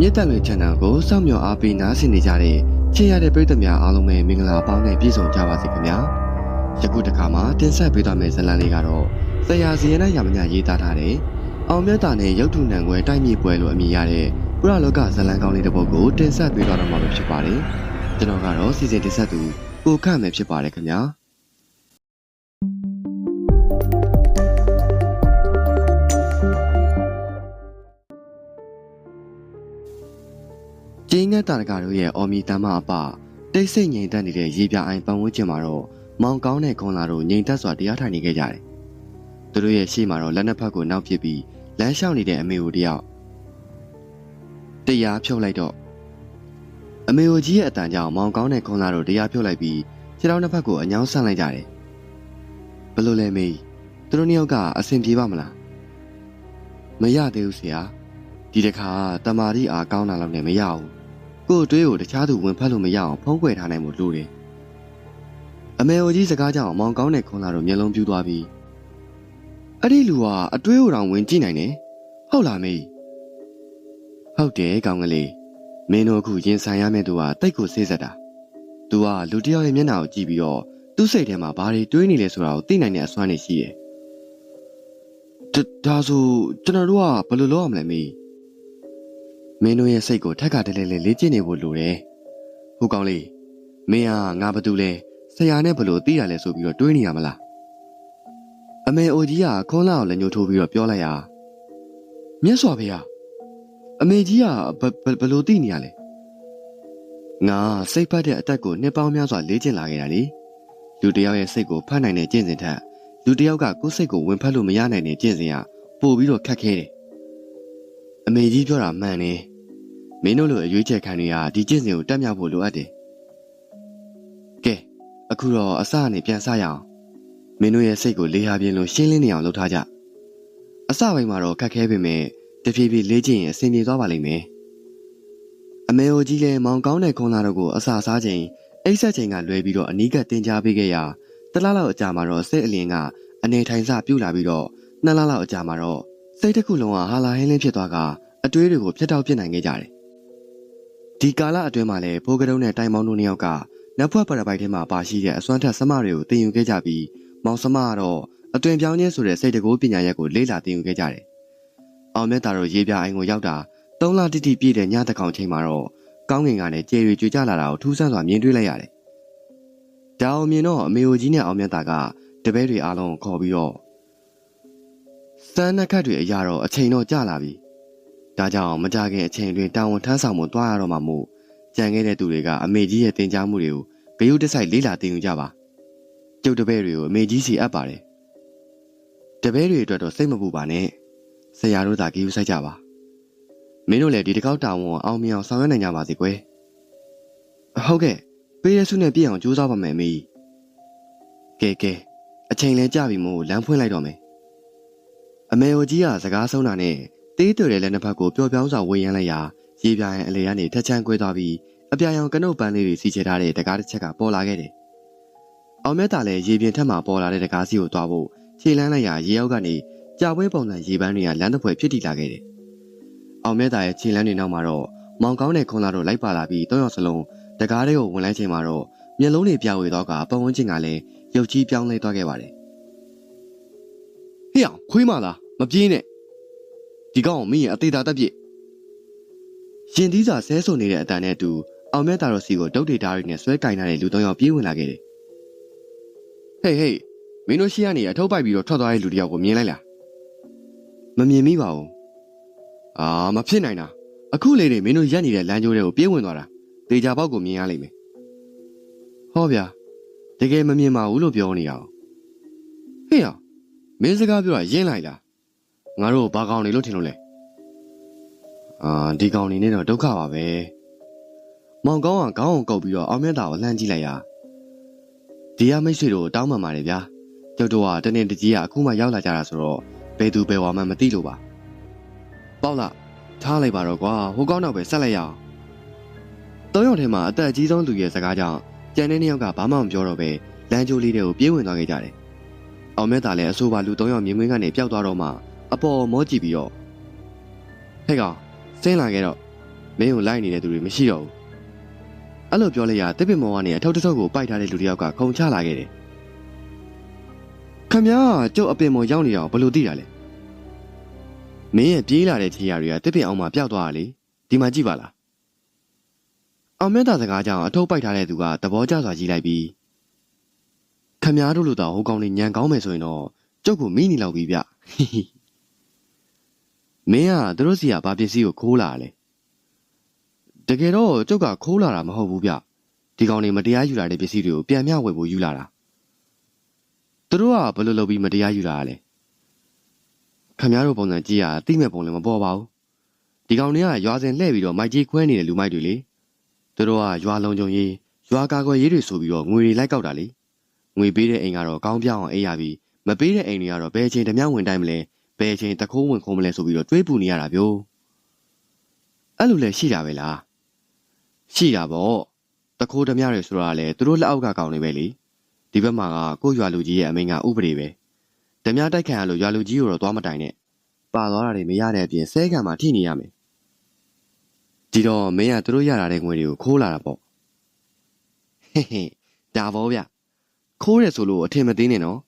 မြစ်တက်လွင် channel ကိုစောင့်မျှော်အားပေးနားဆင်နေကြတဲ့ချစ်ရတဲ့ပရိသတ်များအားလုံးပဲမင်္ဂလာပေါင်းနဲ့ပြည့်စုံကြပါစေခင်ဗျာယခုတစ်ခါမှာတင်ဆက်ပေးသွားမယ့်ဇာတ်လမ်းလေးကတော့ဆရာဇီယနာရမညာရေးသားထားတဲ့အောင်မြတ်တာနဲ့ရုပ်ထုနံခွဲတိုက်မြေပွဲလို့အမည်ရတဲ့ပုရလောကဇာတ်လမ်းကောင်းလေးတစ်ပုဒ်ကိုတင်ဆက်ပေးသွားတော့မှာဖြစ်ပါတယ်ကျွန်တော်ကတော့စီစဉ်တင်ဆက်သူကိုခန့်မယ်ဖြစ်ပါတယ်ခင်ဗျာ ကျင်းငတ်တာတကာတို့ရဲ့အော်မီတမ်းမအပတိတ်ဆိတ်ငြိမ်သက်နေတဲ့ရေပြအိုင်ပတ်ဝန်းကျင်မှာတော့မောင်ကောင်းတဲ့ခွန်လာတို့ငြိမ်သက်စွာတရားထိုင်နေခဲ့ကြတယ်။သူတို့ရဲ့ရှေ့မှာတော့လက်နှစ်ဖက်ကိုနောက်ပစ်ပြီးလမ်းလျှောက်နေတဲ့အမေကိုတယောက်တရားဖြုတ်လိုက်တော့အမေကိုကြီးရဲ့အတန်ကြောင့်မောင်ကောင်းတဲ့ခွန်လာတို့တရားဖြုတ်လိုက်ပြီးခြေထောက်နှစ်ဖက်ကိုအညောင်းဆန့်လိုက်ကြတယ်။ဘယ်လိုလဲမေသူတို့နှစ်ယောက်ကအဆင်ပြေပါမလား။မရသေးဘူးဆရာ။ဒီတစ်ခါတမာရီအားကောင်းတာလောက်နဲ့မရဘူး။ ကို့အတွေးကိုတခြားသူဝင်ဖက်လို့မရအောင်ဖုံးကွယ်ထားနိုင်မှုလိုတယ်။အမေအိုကြီးစကားကြောင့်မောင်ကောင်းတဲ့ခွန်လာတို့မျက်လုံးပြူးသွားပြီးအဲ့ဒီလူဟာအတွေးကိုတောင်ဝင်ကြည့်နိုင်တယ်။ဟုတ်လားမေ။ဟုတ်တယ်ကောင်ကလေးမင်းတို့အခုရင်ဆိုင်ရမယ့်သူဟာတိတ်ကိုစေးဆက်တာ။ तू ကလူတစ်ယောက်ရဲ့မျက်နှာကိုကြည့်ပြီးတော့သူ့စိတ်ထဲမှာဘာတွေတွေးနေလဲဆိုတာကိုသိနိုင်တဲ့အစွမ်းနေရှိရဲ့။ဒါဒါဆိုကျွန်တော်တို့ကဘယ်လိုလုပ်ရမလဲမေ။ မင်းတို့ရဲ့စိတ်ကိုထက်ကတလဲလဲလေ့ကျင့်နေဖို့လိုတယ်။ဟိုကောင်လေးမင်းဟာငါဘာတူလဲဆရာနဲ့ဘလို့သိရလဲဆိုပြီးတော့တွေးနေရမလား။အမေအိုကြီးကခွန်းလာကိုလက်ညှိုးထိုးပြီးတော့ပြောလိုက်ရ။မြတ်စွာဘုရားအမေကြီးကဘဘဘလို့သိနေရလဲ။ငါစိတ်ဖတ်တဲ့အသက်ကိုနှစ်ပေါင်းများစွာလေ့ကျင့်လာခဲ့တာလေ။လူတစ်ယောက်ရဲ့စိတ်ကိုဖတ်နိုင်တဲ့ကျင့်စဉ်ထက်လူတစ်ယောက်ကကိုယ်စိတ်ကိုဝင်ဖတ်လို့မရနိုင်တဲ့ကျင့်စဉ်ကပိုပြီးတော့ခက်ခဲတယ်။အမေကြီးပြောတာမှန်တယ်။ မင်းတို့လိုအရွေးချယ်ခံတွေကဒီကျင့်စဉ်ကိုတက်မြောက်ဖို့လိုအပ်တယ်။ကဲအခုတော့အစအနေပြန်စရအောင်။မင်းတို့ရဲ့စိတ်ကိုလေးဟာပြင်းလို့ရှင်းလင်းနေအောင်လုပ်ထားကြ။အစပိုင်းမှာတော့ခက်ခဲပေမဲ့တဖြည်းဖြည်းလေ့ကျင့်ရင်အဆင်ပြေသွားပါလိမ့်မယ်။အမေအိုကြီးလည်းမောင်ကောင်းတဲ့ခွန်လာတို့ကိုအစာစားချိန်အိတ်ဆက်ချိန်ကလွဲပြီးတော့အနီးကပ်တင် जा ပေးခဲ့ရာတလားလောက်အကြာမှာတော့စိတ်အလင်းကအနေထိုင်စပြုတ်လာပြီးတော့နှစ်လလောက်အကြာမှာတော့စိတ်တစ်ခုလုံးကဟာလာဟင်းလင်းဖြစ်သွားကအတွေးတွေကိုဖျက်တောက်ပြစ်နိုင်ခဲ့ကြတယ်။ ဒီကာလအတွင်းမှာလည်းဘိုးကတုံးနဲ့တိုင်မောင်းတို့နှစ်ယောက်ကနတ်ဖွဲ့ပရပိုက်ထဲမှာပါရှိတဲ့အစွမ်းထက်စမတွေကိုသင်ယူခဲ့ကြပြီးမောင်စမကတော့အသွင်ပြောင်းခြင်းဆိုတဲ့စိတ်တကူပညာရက်ကိုလေ့လာသင်ယူခဲ့ကြတယ်။အောင်မြတ်တာတို့ရေပြအိမ်ကိုရောက်တာ၃လတိတိပြည့်တဲ့ညတကောင်ချိန်မှာတော့ကောင်းကင်ကလည်းကျေရီကြွေကြလာတာကိုထူးဆန်းစွာမြင်တွေ့လိုက်ရတယ်။ဒါအောင်မြင်တော့အမေအိုကြီးနဲ့အောင်မြတ်တာကတပည့်တွေအားလုံးကိုခေါ်ပြီးတော့စမ်းနှက်ခတ်တွေအရာတော့အချိန်တော့ကြာလာပြီ။ ဒါကြောင့်မကြခင်အချိန်တွင်တာဝန်ထမ်းဆောင်မှုတွားရတော့မှမို့ကြံခဲ့တဲ့သူတွေကအမေကြီးရဲ့တင် जा မှုတွေကိုဂယုတစိုက်လေးလာတင်ယူကြပါကျုပ်တပည့်တွေကိုအမေကြီးစီအပ်ပါတယ်တပည့်တွေအတွက်တော့စိတ်မပူပါနဲ့ဆရာတို့သာဂယုစိုက်ကြပါမင်းတို့လည်းဒီတစ်ခေါက်တာဝန်ကိုအောင်မြင်အောင်ဆောင်ရွက်နိုင်ကြပါစေကွယ်ဟုတ်ကဲ့ပေးရစုနဲ့ပြည့်အောင်ကြိုးစားပါမယ်အမေကြီးကဲကဲအချိန်လဲကြပြီမို့လမ်းဖွင့်လိုက်တော့မယ်အမေအိုကြီးကစကားဆုံးတာနဲ့ တေးတွေ့တဲ့လက်နှစ်ဖက်ကိုပျော်ပြောင်းစွာဝေယမ်းလိုက်ရာရေပြားရင်အလေကနေထက်ချမ်းကွဲသွားပြီးအပြာရောင်ကနုတ်ပန်းလေးတွေစီချထားတဲ့တကားတစ်ချက်ကပေါ်လာခဲ့တယ်။အောင်မြတ်တာလည်းရေပြင်ထက်မှပေါ်လာတဲ့တကားစီကိုသွားဖို့ခြေလန်းလိုက်ရာရေရောက်ကနေကြာပွဲပုံစံရေပန်းတွေကလမ်းတစ်ဖွဲဖြစ်တည်လာခဲ့တယ်။အောင်မြတ်တာရဲ့ခြေလန်းတွေနောက်မှာတော့မောင်ကောင်းတဲ့ခွန်လာတို့လိုက်ပါလာပြီးတောရောက်စလုံးတကားတွေကိုဝင်လိုက်ချိန်မှာတော့မျက်လုံးတွေပြဝေတော့ကပတ်ဝန်းကျင်ကလည်းရုပ်ကြီးပြောင်းလဲသွားခဲ့ပါတယ်။ဟေ့အောင်ခွေးမလားမပြေးနဲ့ ဒီကောင်မင်းရဲ့အသေးသားတက်ပြစ်ရင်သီးစာဆဲဆိုနေတဲ့အတန်နဲ့အတူအောင်မြတ်တာတော်စီကိုဒုတ်ဒေတာတွေနဲ့ဆွဲကင်ထားတဲ့လူသုံးယောက်ပြေးဝင်လာခဲ့တယ်ဟေးဟေးမင်းတို့ရှိကနေအထုပ်ပိုက်ပြီးတော့ထွက်သွားတဲ့လူတယောက်ကိုမြင်လိုက်လားမမြင်မိပါဘူးအာမဖြစ်နိုင်တာအခုလေတွေမင်းတို့ရက်နေတဲ့လမ်းကျိုးတွေကိုပြေးဝင်သွားတာဒေဂျာပေါက်ကိုမြင်ရလိမ့်မယ်ဟောဗျာတကယ်မမြင်ပါဘူးလို့ပြောနေရအောင်ဟေးအောင်မင်းစကားပြောတာရင်းလိုက်လား ငါတို့ဘာကောင်နေလို့ထင်လို့လဲအာဒီကောင်နေနဲ့တော့ဒုက္ခပါပဲမောင်ကောင်းကခေါင်းအောင်ကုပ်ပြီးတော့အောင်မြတ်တာကိုလှမ်းကြည့်လိုက်ရာဒီကမိတ်ဆွေတို့တောင်းပန်ပါတယ်ဗျာကျုပ်တို့ကတနေ့တကြီးကအခုမှရောက်လာကြတာဆိုတော့ဘယ်သူဘယ်ဝါမှမသိလို့ပါပေါ့လားထားလိုက်ပါတော့ကွာဟိုကောင်းတော့ပဲဆက်လိုက်ရအောင်တောရောက်ထဲမှာအသက်အကြီးဆုံးလူရဲ့စကားကြောင့်ကြံတဲ့နှစ်ယောက်ကဘာမှမပြောတော့ပဲလမ်းကျိုးလေးတွေကိုပြေးဝင်သွားခဲ့ကြတယ်အောင်မြတ်တာလည်းအဆိုပါလူ၃ယောက်မြင်ကွင်းကနေပျောက်သွားတော့မှ အပေါ်မောကြည့်ပြီးတော့ဟဲ့ကောင်ဆင်းလာခဲ့တော့မင်းကိုလိုက်နေတဲ့သူတွေမရှိတော့ဘူးအဲ့လိုပြောလိုက်ရတစ်ပင်မောကနေအထုပ်တစ်ထုပ်ကိုပိုက်ထားတဲ့လူတစ်ယောက်ကခုံချလာခဲ့တယ်ခမညာကျုပ်အပင်မောရောက်နေတော့ဘယ်လိုသိတာလဲမင်းရဲ့ပြေးလာတဲ့ခြေရတွေကတစ်ပင်အောင်မှပျောက်သွားတာလေဒီမှာကြည့်ပါလားအောင်မြတ်တာစကားကြောင့်အထုပ်ပိုက်ထားတဲ့သူကသဘောကျစွာကြီးလိုက်ပြီးခမညာတို့လိုတော့ဟိုကောင်လေးညံကောင်းမယ်ဆိုရင်တော့ကျုပ်ကိုမိနေလောက်ပြီဗျ မင်းကသူတို့စီကဘာပစ္စည်းကိုခိုးလာလဲတကယ်တော့ကျုပ်ကခိုးလာတာမဟုတ်ဘူးဗျဒီကောင်လေးမတရားယူလာတဲ့ပစ္စည်းတွေကိုပြန်မျှဝေဖို့ယူလာတာသူတို့ကဘယ်လိုလုပ်ပြီးမတရားယူလာတာလဲခမရတို့ပုံစံကြည့်ရတိမဲ့ပုံလည်းမပေါ်ပါဘူးဒီကောင်တွေကရွာစင်လှည့်ပြီးတော့မိုက်ကြီးခွဲနေတဲ့လူမိုက်တွေလေသူတို့ကရွာလုံးကြုံရေးရွာကာကွယ်ရေးတွေဆိုပြီးတော့ငွေတွေလိုက်ကောက်တာလေငွေပေးတဲ့အိမ်ကတော့ကောင်းပြောင်းအောင်အေးရပြီးမပေးတဲ့အိမ်တွေကတော့ဘယ်အချိန်တမျှဝင်တိုင်းမလဲ ဘယ်အချိန်တခိုးဝင်ခုံးမလဲဆိုပြီးတော့တွေးပူနေရတာဗျို့အဲ့လိုလဲရှိတာပဲလားရှိတာပေါ့တခိုးဓမြတွေဆိုတာလေသူတို့လက်အောက်ကကောင်းနေပဲလေဒီဘက်မှာကကိုရွာလူကြီးရဲ့အမိန်ကဥပဒေပဲဓမြတိုက်ခံရလို့ရွာလူကြီးကိုတော့သွားမတိုင်နဲ့ပါသွားတာတွေမရတဲ့အပြင်ဆဲခံမှာထိနေရမယ်ဒီတော့မင်းကသူတို့ရလာတဲ့ငွေတွေကိုခိုးလာတာပေါ့ဟဲ့ဟဲ့ဒါပေါ့ဗျခိုးတယ်ဆိုလို့အထင်မသေးနဲ့နော်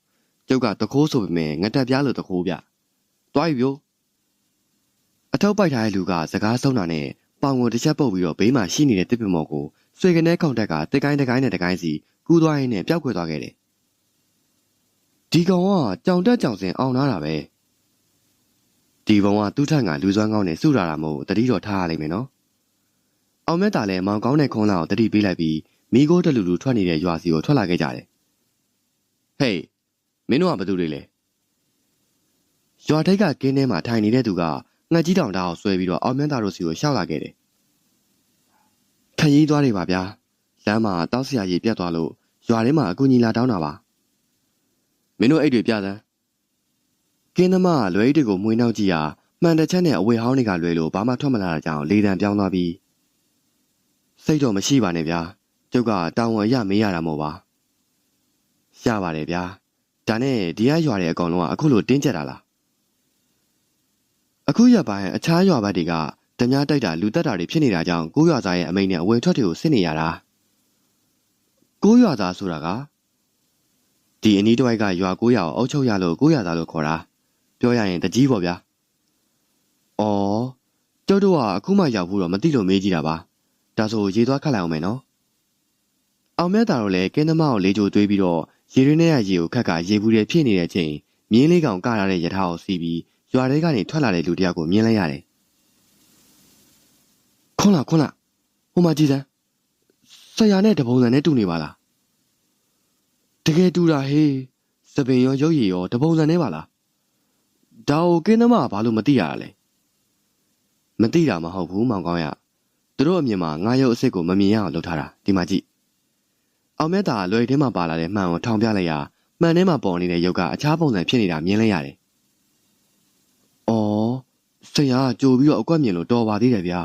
ကျုပ်ကတခိုးဆိုပေမဲ့ငတက်ပြားလို့တခိုးဗျ တွားယူပြိုအထောက်ပိုက်ထားတဲ့လူကစကားဆုံးတာနဲ့ပေါင်ကိုတစ်ချက်ပုတ်ပြီးတော့ဘေးမှာရှိနေတဲ့တစ်ပင်မော်ကိုဆွေကနေကောင်တက်ကတစ်ကိုင်းတစ်ကိုင်းနဲ့တစ်ကိုင်းစီကူးသွားရင်းနဲ့ပျောက်ကွယ်သွားခဲ့တယ်ဒီကောင်ကကြောင်တက်ကြောင်စင်အောင်လာတာပဲဒီဘုံကသူ့ထက်ကလူစွမ်းကောင်းနဲ့စုလာတာမို့တတိတော်ထားရလိမ့်မယ်နော်အောင်မြတ်တာလည်းမောင်ကောင်းတဲ့ခုံးလာကိုတတိပေးလိုက်ပြီးမိโก้တလူလူထွက်နေတဲ့ရွာစီကိုထွက်လာခဲ့ကြတယ်ဟေးမင်းတို့ကဘာတူတွေလဲ ရွာထိပ်ကကင်းထဲမှာထိုင်နေတဲ့သူကငှက်ကြီးတောင်တောင်ဆွဲပြီးတော့အောင်မြတ်တာတို့စီကိုရှောက်လာခဲ့တယ်ခရီးသွားတွေပါဗျာလမ်းမှာတောက်ဆရာကြီးပြတ်သွားလို့ရွာထဲမှာအကူကြီးလာတောင်းတာပါမင်းတို့အဲ့တွေပြစမ်းကင်းသမားလွယ်တွေကိုမွေးနှောက်ကြည့်ရာမှန်တချက်နဲ့အဝေဟောင်းတွေကလွယ်လို့ဘာမှထွက်မလာတာကြောင့်လေတံပြောင်းသွားပြီးစိတ်တော့မရှိပါနဲ့ဗျာကျုပ်ကတောင်းဝရမေးရတာမို့ပါရပါတယ်ဗျာဒါနဲ့ဒီကရွာတဲ့အကောင်လုံးကအခုလိုတင်းကျပ်တာလား အခုရပိုင်းအခြားရွာဘက်တွေကဓမြတိုက်တာလူတက်တာတွေဖြစ်နေတာကြောင့်ကိုးရွာသားရဲ့အမိန့်နဲ့အဝင်ထွက်တွေကိုစစ်နေရတာကိုးရွာသားဆိုတာကဒီအနီးတစ်ဝိုက်ကရွာကိုးရွာကိုအုပ်ချုပ်ရလို့ကိုးရွာသားလို့ခေါ်တာပြောရရင်တကြီးပေါ့ဗျာ။အော်ကျုပ်တို့ကအခုမှရောက်ဘူးတော့မသိလို့မေးကြည့်တာပါ။ဒါဆိုရေသွားခတ်လိုက်အောင်မယ်နော်။အောင်မြတ်တာတို့လည်းကင်းသမားကိုလေးကြိုတွေးပြီးတော့ရေရင်းနဲ့ရေကိုခတ်ကရေဘူးတွေဖြစ်နေတဲ့အချိန်မြင်းလေးကောင်ကလာတဲ့ရထားကိုစီးပြီး ရွာထဲကနေထွက်လာတဲ့လူတယောက်ကိုမြင်လိုက်ရတယ်။ခွန်းလာခွန်းလာဟိုမှာကြည်စမ်းဆရာနဲ့တပုံစံနဲ့တူနေပါလား။တကယ်တူတာဟေးစပင်ရောရုပ်ရည်ရောတပုံစံနဲ့ပါလား။ဒါကိုကင်းသမားကဘာလို့မသိရတာလဲ။မသိတာမဟုတ်ဘူးမောင်ကောင်းရ။သူတို့အမြင်မှာငါရုပ်အစ်စ်ကိုမမြင်ရအောင်လုပ်ထားတာဒီမှာကြည့်။အောင်မြတ်တာလွယ်ထဲမှာပါလာတဲ့မှန်ကိုထောင်ပြလိုက်ရာမှန်ထဲမှာပေါ်နေတဲ့ရုပ်ကအခြားပုံစံဖြစ်နေတာမြင်လိုက်ရတယ်။ အော်ဆရာကကြိုပြီးတော့အကွက်မြင်လို့တော်ပါသေးတယ်ဗျာ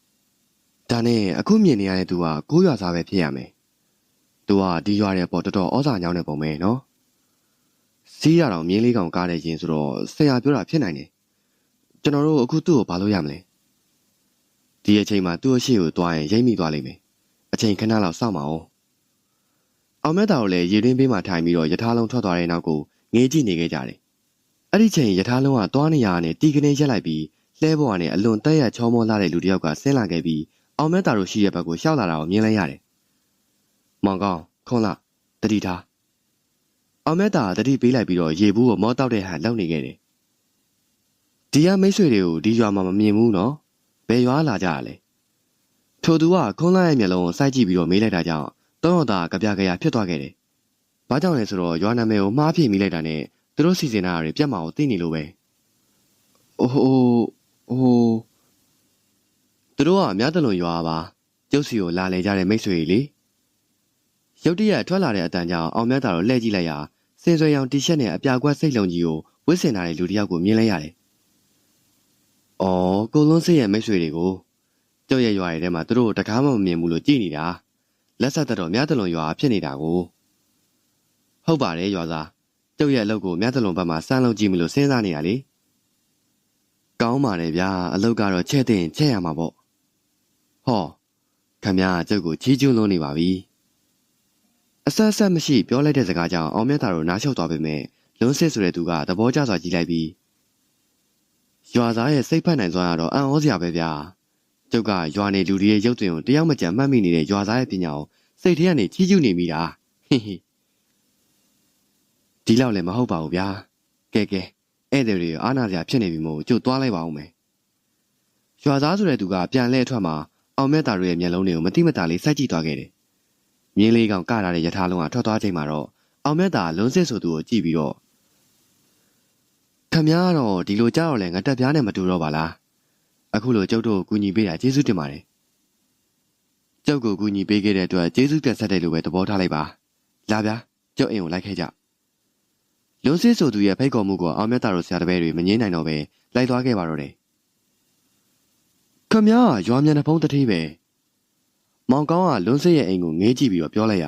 ။ဒါနဲ့အခုမြင်နေရတဲ့သူကကိုးရွာသားပဲဖြစ်ရမယ်။သူကဒီရွာတဲ့ပေါ်တော်တော်ဩဇာညောင်းတဲ့ပုံပဲနော်။စီးရတော့မြင်းလေးကောင်ကားတဲ့ရင်ဆိုတော့ဆရာပြောတာဖြစ်နိုင်တယ်။ကျွန်တော်တို့အခုသူ့ကိုဘာလို့ရမလဲ။ဒီအချိန်မှာသူ့အရှိကိုတွားရင်ရိမ့်မိသွားလိမ့်မယ်။အချိန်ခဏလောက်စောင့်ပါဦး။အောင်မက်တာကိုလည်းရေတွင်းပေးမှထိုင်ပြီးတော့ယထာလုံးထွက်သွားတဲ့နောက်ကိုငေးကြည့်နေခဲ့ကြတယ်။ အဲ့ဒီချိန်ယထာလုံးကတွားနေရတဲ့တီကနေရက်လိုက်ပြီးလှဲပေါ်ကနေအလွန်တက်ရချောမောလာတဲ့လူတစ်ယောက်ကဆင်းလာခဲ့ပြီးအောင်မဲတာတို့ရှိတဲ့ဘက်ကိုရှောက်လာတာကိုမြင်လိုက်ရတယ်။မောင်ကောင်ခွန်လာတတိထားအောင်မဲတာတတိပေးလိုက်ပြီးတော့ရေဘူးကိုမောတောက်တဲ့ဟန်လောက်နေခဲ့တယ်။ဒီကမိတ်ဆွေတွေကိုဒီရွာမှာမမြင်ဘူးနော်။ဘယ်ရွာလာကြရလဲ။ထိုသူကခွန်လာရဲ့မျက်လုံးကိုစိုက်ကြည့်ပြီးတော့မေးလိုက်တာကြောင့်တောင်းတော်သားကြပြကြရဖြစ်သွားခဲ့တယ်။ဘာကြောင့်လဲဆိုတော့ရွာနာမည်ကိုမှားဖြည့်မိလိုက်တာနဲ့ သူတို့စီစဉ်တာတွေပြတ်မအောင်သိနေလို့ပဲ။အိုးဟိုဟိုသူတို့ကမြတ်တလွန်ရွာပါကျုပ်စီကိုလာလေကြတဲ့မိတ်ဆွေတွေလေရုတ်တရက်ထွက်လာတဲ့အတန်ကြောင့်အောင်မြတ်တာတော့လှည့်ကြည့်လိုက်ရာစင်ဆွေရောင်တီရှပ်နဲ့အပြာကွက်စိတ်လုံးကြီးကိုဝစ်စင်ထားတဲ့လူတစ်ယောက်ကိုမြင်လိုက်ရတယ်။အော်ကိုလွန်းစိတ်ရဲ့မိတ်ဆွေတွေကိုကျုပ်ရဲ့ရွာတွေထဲမှာသူတို့တကားမှမမြင်ဘူးလို့ကြည်နေတာလက်ဆက်တော့မြတ်တလွန်ရွာဖြစ်နေတာကိုဟုတ်ပါတယ်ရွာသား ကျုပ်ရဲ့အလုပ်ကိုမြတ်တလွန်ဘက်မှာစမ်းလုံးကြည့်မလို့စဉ်းစားနေတာလေကောင်းပါတယ်ဗျာအလုပ်ကတော့ချက်တင်ချက်ရမှာပေါ့ဟောခမည်းကျုပ်ကိုချီးကျူးလုံးနေပါပြီအဆက်ဆက်မရှိပြောလိုက်တဲ့စကားကြောင့်အောင်မြတ်တာတို့နားလျှောက်သွားပေမဲ့လွန်းစစ်ဆိုတဲ့သူကသဘောကျစွာကြည့်လိုက်ပြီးရွာသားရဲ့စိတ်ဖက်နိုင်စွမ်းကတော့အံ့ဩစရာပဲဗျာကျုပ်ကရွာနေလူတွေရဲ့ရုပ်သွင်ကိုတယောက်မကြံမှတ်မိနေတဲ့ရွာသားရဲ့ပညာကိုစိတ်ထဲကနေချီးကျူးနေမိတာဟိဟိ ဒီလောက်လည်းမဟုတ်ပါဘူးဗျာကဲကဲဧည့်သည်တွေအားနာစရာဖြစ်နေပြီမို့ကျုပ်သွားလိုက်ပါဦးမယ်ရွာသားဆိုတဲ့သူကပြန်လဲအထွက်မှာအောင်မြတ်တာတို့ရဲ့မျက်လုံးတွေကိုမတိမတာလေးစိုက်ကြည့်သွားခဲ့တယ်မြင်းလေးကောင်ကထားတဲ့ယထာလုံးကထွက်သွားချိန်မှာတော့အောင်မြတ်တာလွန်းစစ်ဆိုသူကိုကြည့်ပြီးတော့ခမည်းတော်ဒီလိုကြောက်လဲငါတက်ပြားနဲ့မတူတော့ပါလားအခုလိုကျုပ်တို့ကိုကူညီပေးတာကျေးဇူးတင်ပါတယ်ကျုပ်ကိုကူညီပေးခဲ့တဲ့အတွက်ကျေးဇူးပြတ်ဆက်တယ်လို့ပဲသဘောထားလိုက်ပါလာဗျာကျုပ်အိမ်ကိုလိုက်ခဲ့ကြ လွန်းစစ်ဆိုသူရဲ့ဖိတ်ခေါ်မှုကိုအောင်မြတ်တာတို့ဆရာတပည့်တွေမငြင်းနိုင်တော့ပဲလိုက်သွားခဲ့ပါတော့တယ်ခမည်းရွာမြန်တဲ့ဖုံးတတိပဲမောင်ကောင်းကလွန်းစစ်ရဲ့အိမ်ကိုငေးကြည့်ပြီးတော့ပြောလိုက်ရ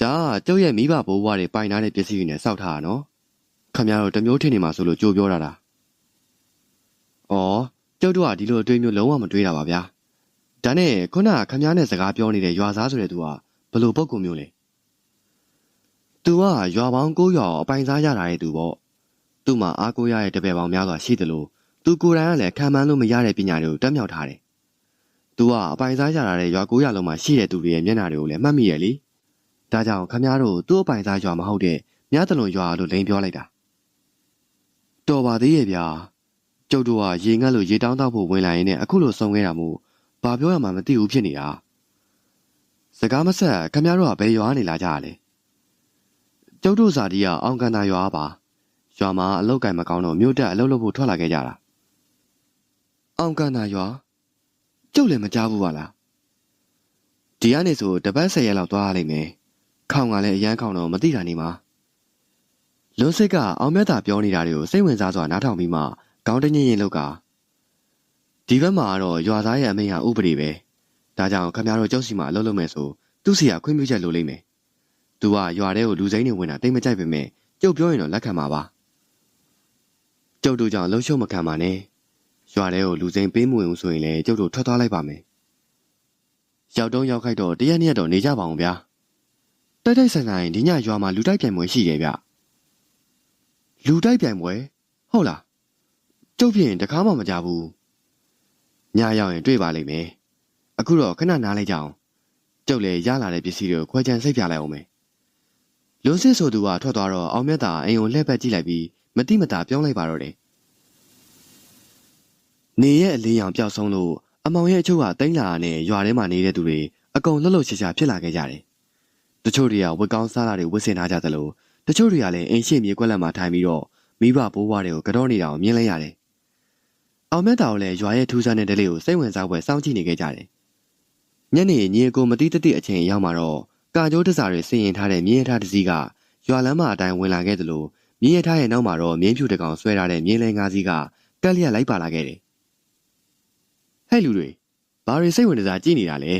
ဒါကျုပ်ရဲ့မိဘဘိုးဘွားတွေပိုင်ထားတဲ့ပစ္စည်းတွေနဲ့စောက်ထားတာနော်ခမည်းတော်တမျိုးထင်နေမှာဆိုလို့ကြိုးပြောတာလား။အော်ကျုပ်တို့ကဒီလိုအတွေ့မျိုးလုံးဝမတွေးတာပါဗျာ။ဒါနဲ့ခုနကခမည်းနဲ့စကားပြောနေတဲ့ရွာသားဆိုတဲ့သူကဘလို့ပုံကူမျိုးလဲ။ तू ကရွာပေါင်း9ရွာအပိုင်စားရတာရဲ့သူပေါ့။သူ့မှာအားကိုးရတဲ့တပည့်ပေါင်းများစွာရှိတယ်လို့သူကိုယ်တိုင်ကလည်းခံမှန်းလို့မရတဲ့ပညာတွေကိုတက်မြောက်ထားတယ်။ तू ကအပိုင်စားရတာတဲ့ ရွာ9ရွာလုံးမှာရှိတဲ့သူတွေရဲ့မျက်နှာတွေကိုလည်း မှတ်မိရဲ့လေ။ဒါကြောင့်ခမည်းတော်သူ့အပိုင်စားရွာမဟုတ်တဲ့ မြတ်တလွန်ရွာလို့ လိန်ပြောလိုက်တာ။တော်ပါသေးရဲ့ဗျာ။ကျုပ်တို့က ရေငတ်လို့ ရေတောင်းတောက်ဖို့ဝင်လာရင်လည်းအခုလိုဆုံးခဲ့တာမို့ ဘာပြောရမှမသိဘူးဖြစ်နေတာ။စကားမဆက်ခမရတို့က ဘယ်ရွာနေလာကြရလဲ။ ကျုပ်တို့ဇာတိကအောင်ကန်တာရွာပါ။ရွာမှာအလုတ်ကင်မကောင်းတော့မြို့တက်အလုတ်လုပ်ဖို့ထွက်လာခဲ့ကြတာ။အောင်ကန်တာရွာကျုပ်လည်းမကြားဘူးပါလား။ဒီကနေဆိုတပတ်ဆယ်ရက်လောက်သွားရလိမ့်မယ်။ခေါင်ကလည်းအရန်ခေါင်တော့မသိတာနေမှာ။လွန်းစစ်ကအောင်မြတ်တာပြောနေတာတွေကိုစိတ်ဝင်စားစွာနားထောင်ပြီးမှခေါင်းတညင်ရင်လောက်ကဒီဘက်မှာတော့ရွာသားရဲ့အမိန့်ဟာဥပဒေပဲဒါကြောင့်ခမရတို့ကြောက်စီမှာအလုပ်လုပ်မယ်ဆိုသူ့စီကခွင့်ပြုချက်လိုလိမ့်မယ် သူကရွာထဲကိုလူစိမ်းတွေဝင်တာတိတ်မကြိုက်ပေမဲ့ကျုပ်ပြောရင်တော့လက်ခံပါပါကျုပ်တို့ကြောင့်လှုပ်ရှုပ်မခံပါနဲ့ရွာထဲကိုလူစိမ်းပေးမဝင်ဘူးဆိုရင်လည်းကျုပ်တို့ထွက်သွားလိုက်ပါမယ်ရောက်တော့ရောက်ခိုက်တော့တရက်နှစ်ရက်တော့နေကြပါအောင်ဗျာတိုက်တိုက်ဆိုင်ဆိုင်ဒီညရွာမှာလူတိုက်ပြိုင်ပွဲရှိတယ်ဗျလူတိုက်ပြိုင်ပွဲဟုတ်လားကျုပ်ဖြစ်ရင်တကားမှမကြဘူးညရောက်ရင်တွေ့ပါလိမ့်မယ်အခုတော့ခဏနားလိုက်ကြအောင်ကျုပ်လည်းရလာတဲ့ပစ္စည်းတွေကိုခွဲခြမ်းစိတ်ပြလိုက်အောင်မယ် လွန်စစ်ဆိုသူကထွက်သွားတော့အောင်မြတ်တာအိမ်ကိုလှည့်ပတ်ကြည့်လိုက်ပြီးမတိမတာပြောင်းလိုက်ပါတော့တယ်နေရဲ့အလင်းရောင်ပျောက်ဆုံးလို့အမောင်ရဲ့အချုပ်ကတိမ့်လာနဲ့ရွာထဲမှာနေတဲ့သူတွေအကုန်လှုပ်လှုပ်ရှားရှားဖြစ်လာခဲ့ကြတယ်တချို့တွေကဝက်ကောင်းစားတာတွေဝတ်ဆင်ထားကြသလိုတချို့တွေကလည်းအိမ်ရှိမြေကွက်လက်မှာထိုင်ပြီးတော့မိဘဘိုးဘွားတွေကိုကြောနေတာကိုမြင်လိုက်ရတယ်။အောင်မြတ်တာကိုလည်းရွာရဲ့ထူးဆန်းတဲ့ဒလေးကိုစိတ်ဝင်စားဖွယ်စောင့်ကြည့်နေခဲ့ကြတယ်။ညနေညီအကိုမတိတတိအချိန်ရောက်မှာတော့ ကာကျိုးတစားတွေဆင်ရင်ထားတဲ့မြင်းရထားတစ်စီးကရွာလမ်းမအတိုင်းဝင်လာခဲ့သလိုမြင်းရထားရဲ့နောက်မှာတော့မြင်းဖြူတကောင်ဆွဲထားတဲ့မြင်းလဲငါးစီးကကက်လျက်လိုက်ပါလာခဲ့တယ်။ဟဲ့လူတွေဘာတွေစိတ်ဝင်စားကြည့်နေတာလဲ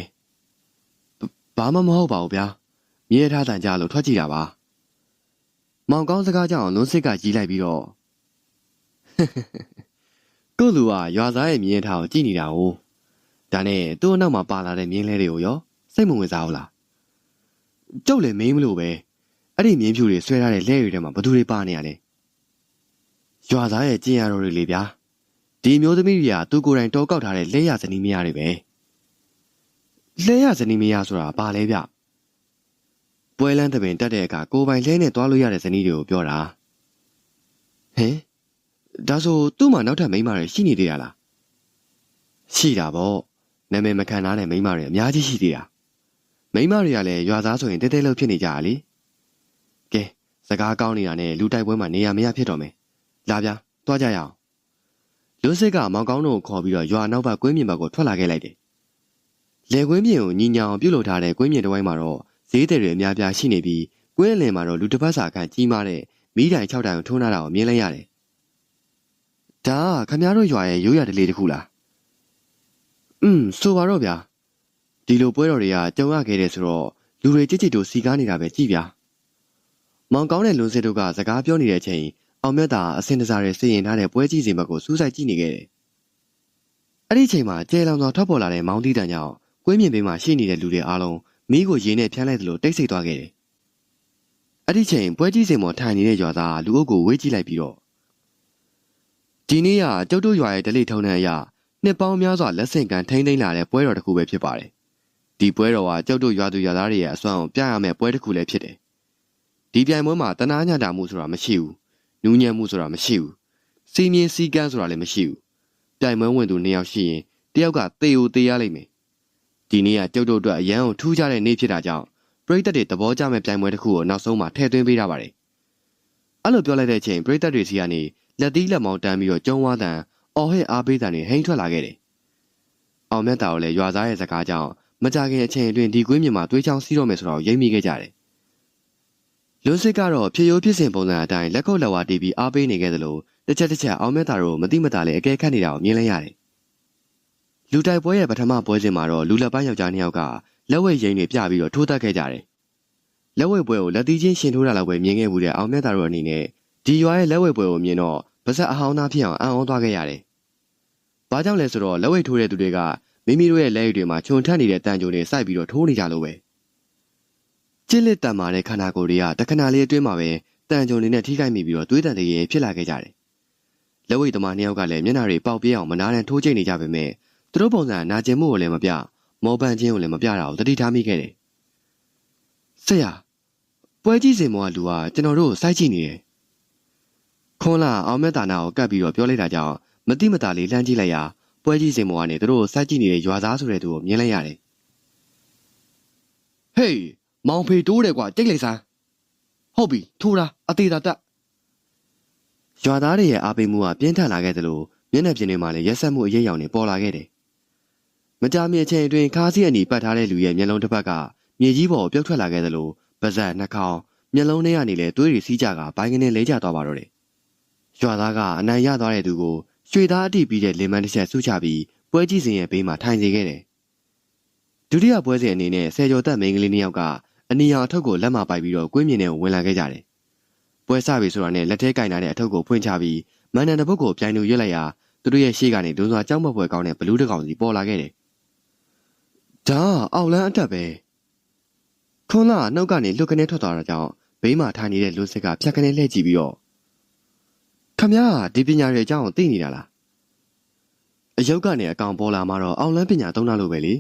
။ဘာမှမဟုတ်ပါဘူးဗျာ။မြင်းရထားတန်ကြလို့ထွက်ကြည့်တာပါ။မောင်ကောင်းစကားကြောင့်လွန်းစစ်ကကြီးလိုက်ပြီးတော့ကိုလူကရွာသားရဲ့မြင်းထားကိုကြည့်နေတာ哦ဒါနဲ့သူ့အနောက်မှာပါလာတဲ့မြင်းလဲတွေကိုရောစိတ်မဝင်စားဘူးလား ကျုပ်လည်းမင်းမလို့ပဲအဲ့ဒီမြင်းဖြူတွေဆွဲထားတဲ့လဲတွေထဲမှာဘသူတွေပါနေရလဲရွာသားရဲ့ကျင်ရတော်တွေလေဗျာဒီမျိုးသမီးတွေကသူကိုယ်တိုင်တောကောက်ထားတဲ့လဲရဇနီးမယားတွေပဲလဲရဇနီးမယားဆိုတာဘာလဲဗျပွဲလန်းတပင်တက်တဲ့အခါကိုပိုင်လဲနဲ့သွားလို့ရတဲ့ဇနီးတွေကိုပြောတာဟင်ဒါဆိုသူ့မှာနောက်ထပ်မိန်းမတွေရှိနေသေးတာလားရှိတာပေါ့နာမည်မခံထားတဲ့မိန်းမတွေအများကြီးရှိသေးတာ မိန်းမတွေကလည်းရွာသားဆိုရင်တဲတဲလို့ဖြစ်နေကြတာလေကဲစကားကောင်းနေတာနဲ့လူတိုက်ပွဲမှာနေရမရဖြစ်တော့မယ်လာဗျာသွားကြရအောင်လူစစ်ကမောင်ကောင်းတို့ကိုခေါ်ပြီးတော့ရွာနောက်ဘက်ကွင်းပြင်ဘက်ကိုထွက်လာခဲ့လိုက်တယ်လေကွင်းပြင်ကိုညီညာအောင်ပြုတ်လုပ်ထားတဲ့ကွင်းပြင်တစ်ဝိုင်းမှာတော့ဈေးတယ်တွေအများပြားရှိနေပြီးကွင်းအလယ်မှာတော့လူတစ်ပတ်စာခန့်ကြီးမားတဲ့မီးတိုင်6တိုင်ကိုထုံးထားတာကိုမြင်လိုက်ရတယ်။ဒါကခမည်းတော်ရွာရဲ့ရိုးရာတလေးတစ်ခုလား။อืมဆိုပါတော့ဗျာ။ ဒီလိုပွဲတော်တွေကကြုံရခဲ့တယ်ဆိုတော့လူတွေကြစ်ကြစ်တို့စီကားနေတာပဲကြည်ဗျာ။မောင်ကောင်းတဲ့လွန်စစ်တို့ကစကားပြောနေတဲ့အချိန်အောင်မြတ်တာအစင်တစားတွေစီရင်ထားတဲ့ပွဲကြီးစီမကိုစူးစိုက်ကြည့်နေခဲ့တယ်။အဲ့ဒီချိန်မှာကျဲလောင်စွာထွက်ပေါ်လာတဲ့မောင်းတီးတန်ကြောင့်ကွင်းမြင်ဘေးမှာရှိနေတဲ့လူတွေအားလုံးမီးကိုရေနဲ့ဖျန်းလိုက်သလိုတိတ်ဆိတ်သွားခဲ့တယ်။အဲ့ဒီချိန်ပွဲကြီးစင်ပေါ်ထိုင်နေတဲ့ရွာသားလူအုပ်ကိုဝေးကြည့်လိုက်ပြီးတော့ဒီနေ့ကကျုပ်တို့ရွာရဲ့ဒလိထုံးတဲ့အရာနှစ်ပေါင်းများစွာလက်ဆင့်ကန်ထိမ့်သိမ်းလာတဲ့ပွဲတော်တစ်ခုပဲဖြစ်ပါတယ်။ ဒီပွဲတော်ကကျုပ်တို့ရွာသူရွာသားတွေရဲ့အစွမ်းကိုပြရမယ့်ပွဲတစ်ခုလည်းဖြစ်တယ်။ဒီပြိုင်ပွဲမှာတနာညတာမှုဆိုတာမရှိဘူး။နူးညံ့မှုဆိုတာမရှိဘူး။စီမင်းစီကန်းဆိုတာလည်းမရှိဘူး။ပြိုင်ပွဲဝင်သူနှစ်ယောက်ရှိရင်တယောက်ကသေကိုသေရလိမ့်မယ်။ဒီနေ့ကကျုပ်တို့အတွက်အရန်ကိုထူးခြားတဲ့နေ့ဖြစ်တာကြောင့်ပရိသတ်တွေသဘောကျမဲ့ပြိုင်ပွဲတစ်ခုကိုနောက်ဆုံးမှာထည့်သွင်းပေးထားပါတယ်။အဲ့လိုပြောလိုက်တဲ့အချိန်ပရိသတ်တွေစီကနေလက်သီးလက်မောင်းတန်းပြီးတော့ကျုံဝါတန်အော်ဟဲ့အားပေးတန်တွေဟိန်းထွက်လာခဲ့တယ်။အောင်မြတ်တာကိုလည်းရွာသားရဲ့စကားကြောင့် မကြခင်အချိန်အတွင်းဒီကွင်းမြေမှာသွေးချောင်းစီးတော့မယ်ဆိုတော့ရိပ်မိခဲ့ကြတယ်။လွန်စစ်ကတော့ဖြစ်ရိုးဖြစ်စဉ်ပုံစံအတိုင်းလက်ခုပ်လက်ဝါတီးပြီးအားပေးနေခဲ့သလိုတစ်ချက်တစ်ချက်အောင်မြတ်တာတို့မတိမတာလည်းအကဲခတ်နေတာကိုမြင်လိုက်ရတယ်။လူတိုက်ပွဲရဲ့ပထမပွဲစဉ်မှာတော့လူလက်ပိုင်းယောက်ျားနှစ်ယောက်ကလက်ဝဲရင်းတွေပြပြီးတော့ထိုးတက်ခဲ့ကြတယ်။လက်ဝဲပွဲကိုလက်သီးချင်းရှင်ထိုးတာလောက်ပဲမြင်ခဲ့မှုတဲ့အောင်မြတ်တာတို့အနေနဲ့ဒီရွာရဲ့လက်ဝဲပွဲကိုမြင်တော့ပါဇက်အဟောင်းသားဖြစ်အောင်အံ့ဩသွားခဲ့ရတယ်။ဘာကြောင့်လဲဆိုတော့လက်ဝဲထိုးတဲ့သူတွေက မိမိတို့ရဲ့လက်ရည်တွေမှာခြုံထက်နေတဲ့တန်ကြိုတွေစိုက်ပြီးတော့ထိုးနေကြလို့ပဲ။ကျစ်လက်တန်မာတဲ့ခန္ဓာကိုယ်တွေကတခဏလေးအတွင်းမှာပဲတန်ကြုံတွေနဲ့ထိခိုက်မိပြီးတော့သွေးတန်တရေဖြစ်လာခဲ့ကြတယ်။လက်ဝဲသမားနှစ်ယောက်ကလည်းမျက်နှာတွေပေါက်ပြအောင်မနာတန်ထိုးကျိတ်နေကြပေမဲ့သူတို့ပုံစံနာကျင်မှုကိုလည်းမပြမောပန်းချင်းကိုလည်းမပြတာကိုတတိထားမိခဲ့တယ်။ဆရာပွဲကြီးစင်မောကလူကကျွန်တော်တို့ကိုစိုက်ကြည့်နေတယ်ခွန်လာအောင်မဲတာနာကိုကပ်ပြီးတော့ပြောလိုက်တာကြောင့်မတိမတာလေးလှမ်းကြည့်လိုက်ရာ ပွဲကြီးစင်မောကနေသူတို့ကိုစိုက်ကြည့်နေတဲ့ရွာသားဆိုတဲ့သူကိုမြင်လိုက်ရတယ်ဟေးမောင်ဖေတိုးတယ်ကွာကြိတ်လိုက်စမ်းဟုတ်ပြီထိုးတာအသေးတာတက်ရွာသားတွေရဲ့အားပေးမှုကပြင်းထန်လာခဲ့သလိုမျက်နှာပြင်တွေမှာလည်းရက်ဆက်မှုအရေးအယောင်တွေပေါ်လာခဲ့တယ်မကြာမီအချိန်အတွင်းခါးစီအနီပတ်ထားတဲ့လူရဲ့မျက်လုံးတစ်ဖက်ကမြေကြီးပေါ်ပြုတ်ထွက်လာခဲ့သလိုပါးစပ်နှာခေါင်းမျက်လုံးထဲကနေလည်းသွေးတွေစီးကြကဘိုင်းကနေလဲကျသွားပါတော့တယ်ရွာသားကအနိုင်ရသွားတဲ့သူကို ရွှေသားအတိပြီးတဲ့လင်မန်းတစ်ချက်ဆုချပြီးပွဲကြည့်စဉ်ရဲ့ဘေးမှာထိုင်စေခဲ့တယ်။ဒုတိယပွဲစဉ်အနေနဲ့ဆယ်ကျော်သက်မိန်းကလေးနှစ်ယောက်ကအနီရောင်အထုပ်ကိုလက်မပိုက်ပြီးတော့ကွင်းမြင်ထဲကိုဝင်လာခဲ့ကြတယ်။ပွဲစပြီဆိုတာနဲ့လက်ထဲကင်ထားတဲ့အထုပ်ကိုဖွင့်ချပြီးမန်နန်တစ်ပုတ်ကိုပြိုင်လို့ရွက်လိုက်ရာသူတို့ရဲ့ရှေ့ကနေဒုံစွာကြောက်မပွဲကောင်းတဲ့ဘလူးတစ်ကောင်စီပေါ်လာခဲ့တယ်။ဒါအောက်လန်းအတက်ပဲ။ခွန်လာနှုတ်ကနေလွတ်ကနေထွက်သွားတာကြောင့်ဘေးမှာထိုင်နေတဲ့လူစစ်ကဖြတ်ကနေလှည့်ကြည့်ပြီးတော့ ခမရဒီပညာတွေအကြောင်းသိနေတာလားအယုတ်ကနေအကောင်ပေါ်လာမှတော့အောင်လန်းပညာသုံးတာလို့ပဲလေ